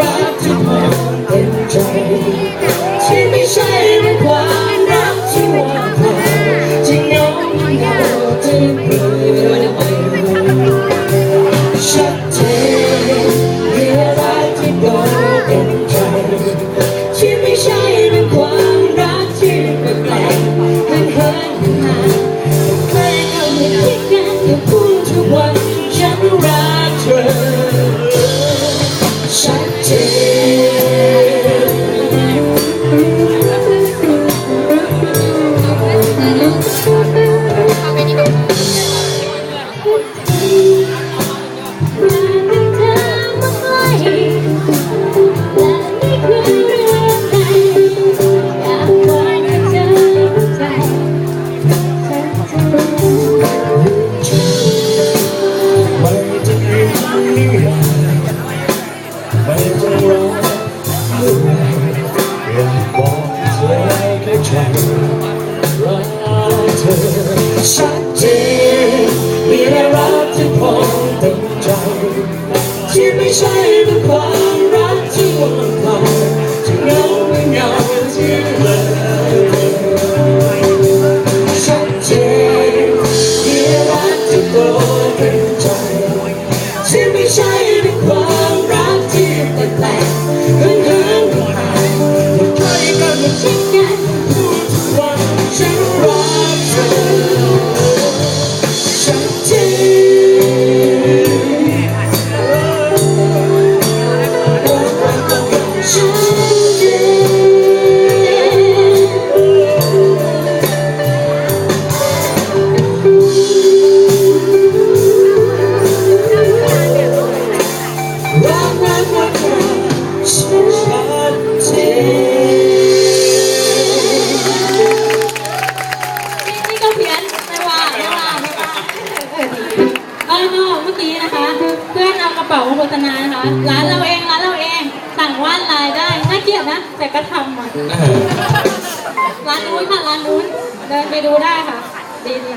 รักที่มองเต็มใจที่ไม่ใช่เป็นความรักที่ว่างเปล่าที่เหงาเหงาที่เปลี่ยนไปชัดเจนมีแต่รักที่มอเต็มใจที่ไม่ใช่เป็นความรักที่แปลกๆห่างหางห่างใครเอาไม่คิดกันอย่าพูดทุกวันฉันรักเธอ เต็มใจ ที่ไม่ใช่เป็นความรักที่ว่างเปล่าที่เงาไม่เงาที่เลยชัดเจนมีแต่รักที่พอเต็มใจ ที่ไม่ใช่เป็นความรักที่แปลกๆห่างห่างห่างอยู่ใกล้กันมาชิด โฆษณานะคะ ร้านเราเองร้านเราเองสั่งวาดลายได้น่าเกลียดนะ แต่ก็ทำอะร้านนู้นค่ะร้านนู้นเดินไปดูได้ค่ะ ดีดี